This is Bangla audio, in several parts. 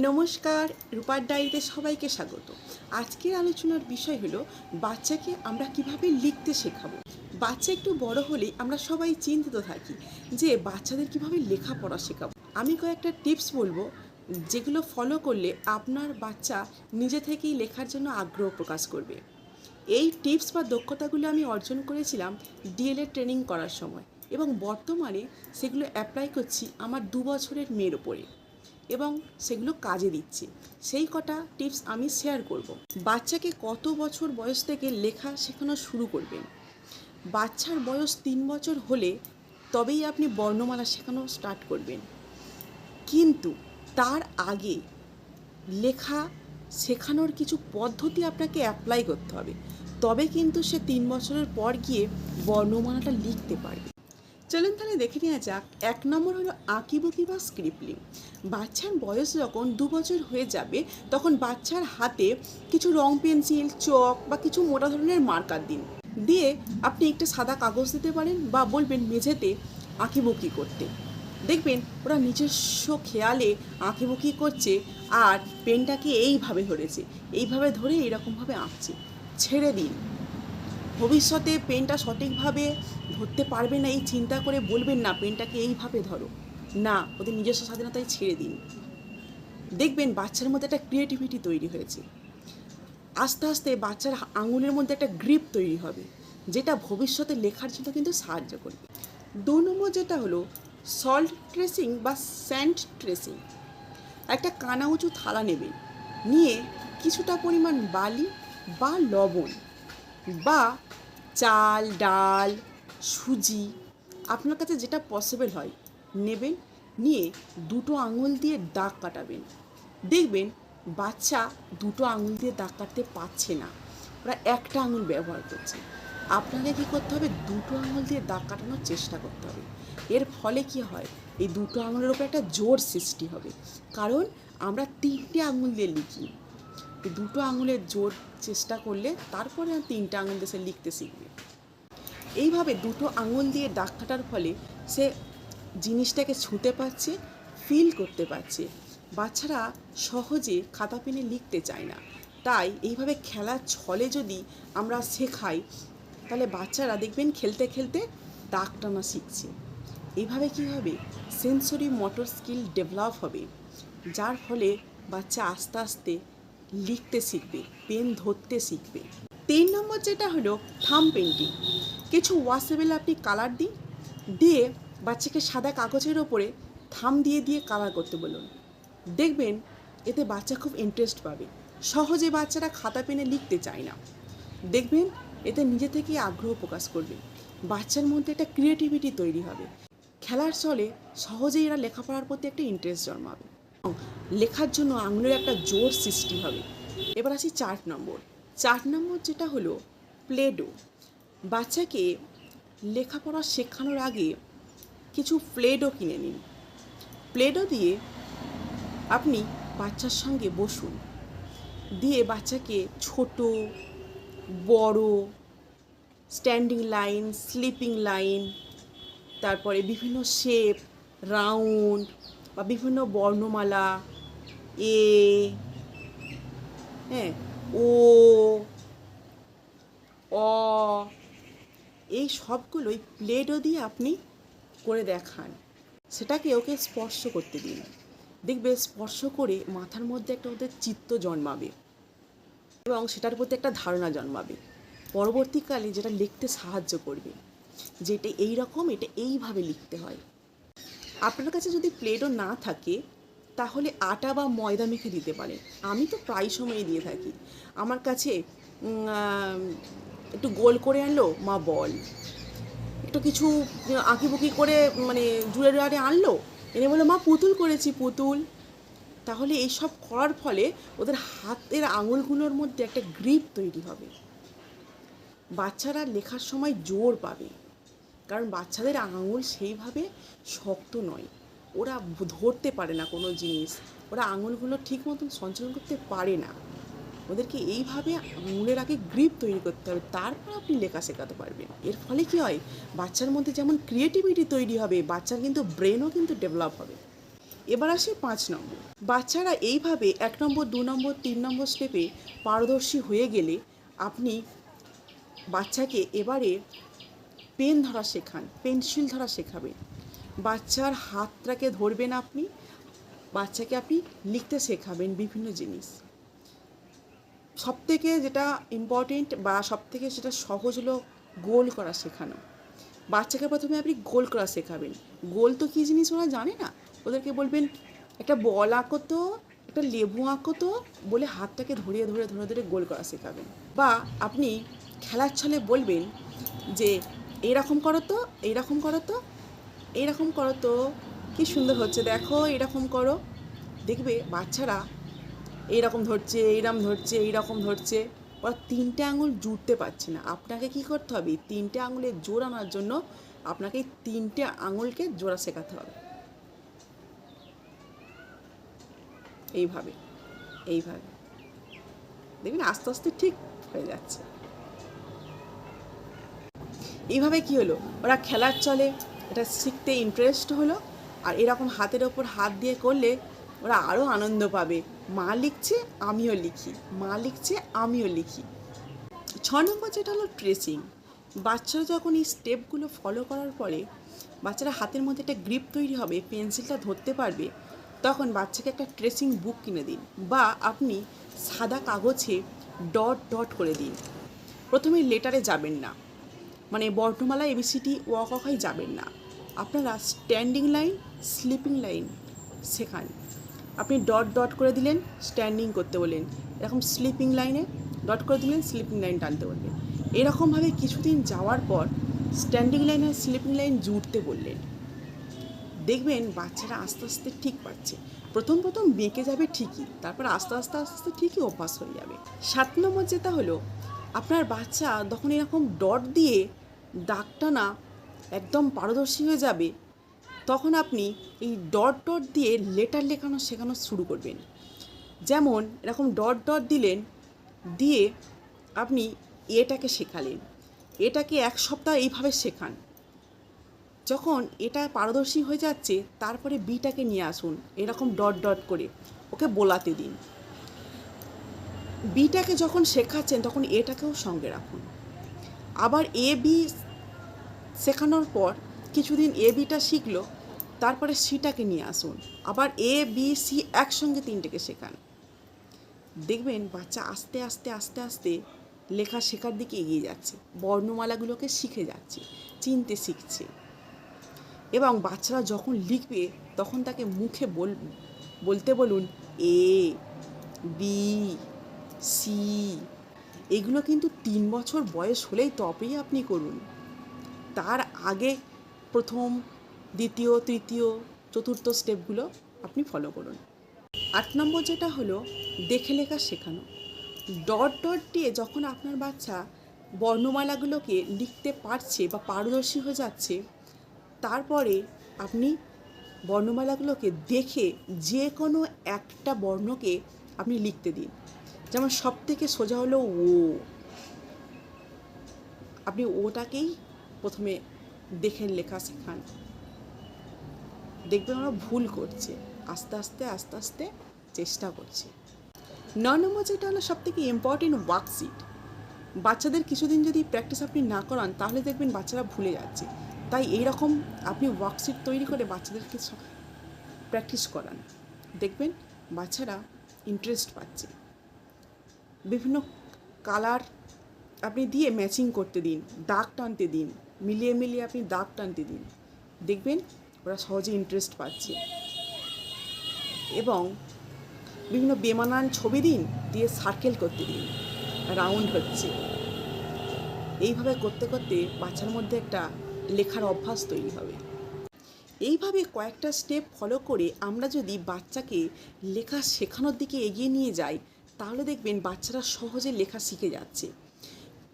নমস্কার, রূপার ডায়েরিতে সবাইকে স্বাগত। আজকের আলোচনার বিষয় হলো, বাচ্চাকে আমরা কীভাবে লিখতে শেখাবো? বাচ্চা একটু বড় হলেই আমরা সবাই চিন্তিত থাকি যে বাচ্চাদের কীভাবে লেখাপড়া শেখাবো। আমি কয়েকটা টিপস বলব, যেগুলো ফলো করলে আপনার বাচ্চা নিজে থেকেই লেখার জন্য আগ্রহ প্রকাশ করবে। এই টিপস বা দক্ষতাগুলো আমি অর্জন করেছিলাম ডিএলএড ট্রেনিং করার সময় এবং বর্তমানে সেগুলো অ্যাপ্লাই করছি আমার দু বছরের মেয়ের ওপরে এবং সেগুলো কাজে দিচ্ছে। সেই কটা টিপস আমি শেয়ার করব। বাচ্চাকে কত বছর বয়স থেকে লেখা শেখানো শুরু করবেন? বাচ্চার বয়স তিন বছর হলে তবেই আপনি বর্ণমালা শেখানো স্টার্ট করবেন। কিন্তু তার আগে লেখা শেখানোর কিছু পদ্ধতি আপনাকে অ্যাপ্লাই করতে হবে। তবে কিন্তু সে তিন বছরের পর গিয়ে বর্ণমালাটা লিখতে পারবে। চলুন তাহলে দেখে নেওয়া যাক। এক নম্বর হলো আঁকিবুকি বা স্ক্রিপ্লিং। বাচ্চার বয়স যখন দু বছর হয়ে যাবে, তখন বাচ্চার হাতে কিছু রং পেন্সিল, চক বা কিছু মোটা ধরনের মার্কার দিন। দিয়ে আপনি একটা সাদা কাগজ দিতে পারেন বা বলবেন মেঝেতে আঁকিবুকি করতে। দেখবেন ওরা নিজস্ব খেয়ালে আঁকিবুকি করছে আর পেনটাকে এইভাবে ধরেছে। এইভাবে ধরে এরকমভাবে আঁকছে। ছেড়ে দিন। ভবিষ্যতে পেনটা সঠিকভাবে ধরতে পারবে না, এই চিন্তা করে বলবেন না, পেনটাকে এইভাবে ধরো। না, ওদের নিজস্ব স্বাধীনতায় ছেড়ে দিন। দেখবেন বাচ্চার মধ্যে একটা ক্রিয়েটিভিটি তৈরি হয়েছে। আস্তে আস্তে বাচ্চার আঙুলের মধ্যে একটা গ্রিপ তৈরি হবে, যেটা ভবিষ্যতে লেখার জন্য কিন্তু সাহায্য করবে। দু নম্বর যেটা হলো সল্ট ট্রেসিং বা স্যান্ড ট্রেসিং একটা কানা উঁচু থালা নেবেন, নিয়ে কিছুটা পরিমাণ বালি বা লবণ বা চাল, ডাল, সুজি, আপনার কাছে যেটা পসিবল হয়, নেবেন, নিয়ে দুটো আঙুল দিয়ে দাগ কাটাবেন। দেখবেন বাচ্চা দুটো আঙুল দিয়ে দাগ কাটতে পারছে না। ওরা একটা আঙুল ব্যবহার করছে। আপনাকে কী করতে হবে? দুটো আঙুল দিয়ে দাগ কাটানোর চেষ্টা করতে হবে। এর ফলে কি হয়? এই দুটো আঙুলের ওপর একটা জোর সৃষ্টি হবে। কারণ আমরা তিনটে আঙুল দিয়ে লিখি। দুটো আঙুলের জোর চেষ্টা করলে তারপরে তিনটে আঙুল সে লিখতে শিখবে। এইভাবে দুটো আঙুল দিয়ে দাগ কাটার ফলে সে জিনিসটাকে ছুঁতে পারছে ফিল করতে পারছে। বাচ্চারা সহজে খাতা পেনে লিখতে চায় না। তাই এইভাবে খেলার ছলে যদি আমরা শেখাই, তাহলে বাচ্চারা দেখবেন খেলতে খেলতে দাগ টানা শিখছে। এইভাবে কী হবে? সেন্সরি মোটর স্কিল ডেভেলপ হবে। যার ফলে বাচ্চা আস্তে আস্তে লিখতে শিখবে পেন ধরতে শিখবে। তিন নম্বর যেটা হলো থাম পেন্টিং কিছু ওয়াশেবেল আপনি কালার দিন, দিয়ে বাচ্চাকে সাদা কাগজের ওপরে থাম দিয়ে দিয়ে কালার করতে বলুন। দেখবেন এতে বাচ্চা খুব ইন্টারেস্ট পাবে। সহজে বাচ্চারা খাতা পেনে লিখতে চায় না। দেখবেন এতে নিজে থেকেই আগ্রহ প্রকাশ করবে। বাচ্চার মধ্যে একটা ক্রিয়েটিভিটি তৈরি হবে। খেলার চলে সহজেই এরা লেখাপড়ার প্রতি একটা ইন্টারেস্ট জন্মাবে। লেখার জন্য আঙুলের একটা জোর সৃষ্টি হবে। এবার আসি চার নম্বর। চার নম্বর যেটা হলো প্লেডো বাচ্চাকে লেখাপড়া শেখানোর আগে কিছু প্লেডো কিনে নিন। প্লেডো দিয়ে আপনি বাচ্চার সঙ্গে বসুন। দিয়ে বাচ্চাকে ছোট, বড় স্ট্যান্ডিং লাইন স্লিপিং লাইন তারপরে বিভিন্ন শেপ রাউন্ড বা বিভিন্ন বর্ণমালা, এ হ্যাঁ ও, অ, এই সবগুলোই প্লেডও দিয়ে আপনি করে দেখান। সেটাকে ওকে স্পর্শ করতে দিন। দেখবে স্পর্শ করে মাথার মধ্যে একটা ওদের চিত্ত জন্মাবে এবং সেটার প্রতি একটা ধারণা জন্মাবে। পরবর্তীকালে যেটা লিখতে সাহায্য করবে যেটা এই রকম এটা এইভাবে লিখতে হয়। আপনার কাছে যদি প্লেটও না থাকে, তাহলে আটা বা ময়দা মেখে দিতে পারেন। আমি তো প্রায় সময়ই দিয়ে থাকি। আমার কাছে একটু গোল করে আনলো, মা বল। একটু কিছু আঁকিবুকি করে মানে জুড়ে জুড়ে আনলো। এনে বলে মা, পুতুল করেছি, পুতুল। তাহলে এইসব করার ফলে ওদের হাতের আঙুলগুলোর মধ্যে একটা গ্রিপ তৈরি হবে। বাচ্চারা লেখার সময় জোর পাবে। কারণ বাচ্চাদের আঙুল সেইভাবে শক্ত নয়। ওরা ধরতে পারে না কোনো জিনিস। ওরা আঙুলগুলো ঠিক মতন সঞ্চালন করতে পারে না। ওদেরকে এইভাবে আঙুলের আগে গ্রিপ তৈরি করতে হবে। তারপর আপনি লেখা শেখাতে পারবেন। এর ফলে কি হয়? বাচ্চার মধ্যে যেমন ক্রিয়েটিভিটি তৈরি হবে, বাচ্চার কিন্তু ব্রেনও কিন্তু ডেভেলপ হবে। এবার আসে পাঁচ নম্বর। বাচ্চারা এইভাবে এক নম্বর, দু নম্বর, তিন নম্বর স্টেপে পারদর্শী হয়ে গেলে আপনি বাচ্চাকে এবারে পেন ধরা শেখান, পেন্সিল ধরা শেখাবেন। বাচ্চার হাতটাকে ধরবেন আপনি, বাচ্চাকে আপনি লিখতে শেখাবেন বিভিন্ন জিনিস। সবথেকে যেটা ইম্পর্টেন্ট বা সবথেকে সেটা সহজ হলো গোল করা শেখানো। বাচ্চাকে প্রথমে আপনি গোল করা শেখাবেন। গোল তো কী জিনিস ওরা জানে না? ওদেরকে বলবেন, একটা বল আঁকো তো, একটা লেবু আঁকো তো, বলে হাতটাকে ধরিয়ে ধরে ধরে ধরে গোল করা শেখাবেন। বা আপনি খেলার ছলে বলবেন যে এইরকম করো তো এইরকম করো তো এইরকম করো তো, কী সুন্দর হচ্ছে, দেখো, এরকম করো। দেখবে বাচ্চারা এইরকম ধরছে এইরকম ধরছে এইরকম ধরছে। ওরা তিনটে আঙুল জুড়তে পারছে না। আপনাকে কি করতে হবে? তিনটে আঙুলের জোর আনার জন্য আপনাকে তিনটে আঙুলকে জোড়া শেখাতে হবে। এইভাবে এইভাবে। দেখবেন আস্তে আস্তে ঠিক হয়ে যাচ্ছে। এইভাবে কি হলো? ওরা খেলার চলে, এটা শিখতে ইন্টারেস্ট হলো, আর এরকম হাতের ওপর হাত দিয়ে করলে ওরা আরও আনন্দ পাবে। মা লিখছে, আমিও লিখি। মা লিখছে, আমিও লিখি। ছ নম্বর যেটা হলো ট্রেসিং বাচ্চারা যখন এই স্টেপগুলো ফলো করার পরে বাচ্চারা হাতের মধ্যে একটা গ্রিপ তৈরি হবে, পেন্সিলটা ধরতে পারবে, তখন বাচ্চাকে একটা ট্রেসিং বুক কিনে দিন বা আপনি সাদা কাগজে ডট ডট করে দিন। প্রথমে লেটারে যাবেন না। মানে বর্ণমালা এবিসিটি ওয়াক অকাই যাবেন না। আপনারা স্ট্যান্ডিং লাইন স্লিপিং লাইন শেখান। আপনি ডট ডট করে দিলেন স্ট্যান্ডিং করতে বললেন। এরকম স্লিপিং লাইনে ডট করে দিলেন স্লিপিং লাইন টানতে বললেন। এরকমভাবে কিছুদিন যাওয়ার পর স্ট্যান্ডিং লাইন আর স্লিপিং লাইন জুড়তে বললেন। দেখবেন বাচ্চারা আস্তে আস্তে ঠিক পাচ্ছে। প্রথম প্রথম বেঁকে যাবে ঠিকই, তারপর আস্তে আস্তে আস্তে আস্তে ঠিকই অভ্যাস হয়ে যাবে। সাত নম্বর যেটা হলো, আপনার বাচ্চা যখন এরকম ডট দিয়ে দাগটা না একদম পারদর্শী হয়ে যাবে, তখন আপনি এই ডট ডট দিয়ে লেটার লেখানো শেখানো শুরু করবেন। যেমন এরকম ডট ডট দিলেন, দিয়ে আপনি এটাকে শেখালেন। এটাকে এক সপ্তাহ এইভাবে শেখান। যখন এটা পারদর্শী হয়ে যাচ্ছে, তারপরে বিটাকে নিয়ে আসুন, এরকম ডট ডট করে, ওকে বোলাতে দিন। বিটাকে যখন শেখাচ্ছেন, তখন এটাকেও সঙ্গে রাখুন। আবার এ, বি শেখানোর পর কিছুদিন এ বিটা শিখলো, তারপরে সিটাকে নিয়ে আসুন। আবার এ বি সি একসঙ্গে তিনটেকে শেখান। দেখবেন বাচ্চা আস্তে আস্তে আস্তে আস্তে লেখা শেখার দিকে এগিয়ে যাচ্ছে, বর্ণমালাগুলোকে শিখে যাচ্ছে, চিনতে শিখছে। এবং বাচ্চারা যখন লিখবে, তখন তাকে মুখে বল, বলতে বলুন এ বি সি এগুলো কিন্তু তিন বছর বয়স হলেই তবেই আপনি করুন। তার আগে প্রথম, দ্বিতীয়, তৃতীয়, চতুর্থ স্টেপগুলো আপনি ফলো করুন। আট নম্বর যেটা হলো, দেখে লেখা শেখানো। ডট ডট দিয়ে যখন আপনার বাচ্চা বর্ণমালাগুলোকে লিখতে পারছে বা পারদর্শী হয়ে যাচ্ছে, তারপরে আপনি বর্ণমালাগুলোকে দেখে যে কোনো একটা বর্ণকে আপনি লিখতে দিন। যেমন সব থেকে সোজা হলো ও। আপনি ওটাকেই প্রথমে দেখে লেখা শেখান। দেখবেন ওরা ভুল করছে। আস্তে আস্তে আস্তে আস্তে চেষ্টা করছে। ন নম্বর যেটা হলো সব থেকে ইম্পর্টেন্ট ওয়ার্কশিট বাচ্চাদের কিছুদিন যদি প্র্যাকটিস আপনি না করান, তাহলে দেখবেন বাচ্চারা ভুলে যাচ্ছে। তাই এই রকম আপনি ওয়ার্কশিট তৈরি করে বাচ্চাদেরকে প্র্যাকটিস করান। দেখবেন বাচ্চারা ইন্টারেস্ট পাচ্ছে। বিভিন্ন কালার আপনি দিয়ে ম্যাচিং করতে দিন, দাগ টানতে দিন। মিলিয়ে মিলিয়ে আপনি দাগ টানতে দিন। দেখবেন ওরা সহজে ইন্টারেস্ট পাচ্ছে। এবং বিভিন্ন বেমানান ছবি দিন, দিয়ে সার্কেল করতে দিন। রাউন্ড হচ্ছে। এইভাবে করতে করতে বাচ্চার মধ্যে একটা লেখার অভ্যাস তৈরি হবে। এইভাবে কয়েকটা স্টেপ ফলো করে আমরা যদি বাচ্চাকে লেখা শেখানোর দিকে এগিয়ে নিয়ে যাই, তাহলে দেখবেন বাচ্চারা সহজে লেখা শিখে যাচ্ছে।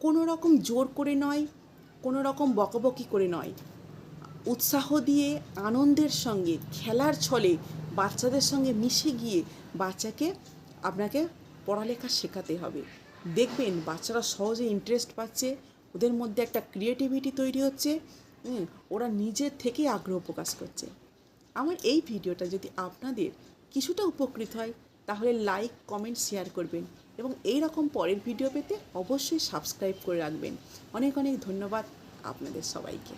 কোনো রকম জোর করে নয় কোনো রকম বকবকি করে নয়। উৎসাহ দিয়ে, আনন্দের সঙ্গে, খেলার ছলে বাচ্চাদের সঙ্গে মিশে গিয়ে বাচ্চাকে আপনাকে পড়ালেখা শেখাতে হবে। দেখবেন বাচ্চারা সহজে ইন্টারেস্ট পাচ্ছে, ওদের মধ্যে একটা ক্রিয়েটিভিটি তৈরি হচ্ছে ওরা নিজের থেকেই আগ্রহ প্রকাশ করছে। আমার এই ভিডিওটা যদি আপনাদের কিছুটা উপকৃত হয়, তাহলে লাইক কমেন্ট শেয়ার করবেন। এবং এই রকম পরের ভিডিও পেতে অবশ্যই সাবস্ক্রাইব করে রাখবেন। অনেক অনেক ধন্যবাদ আপনাদের সবাইকে।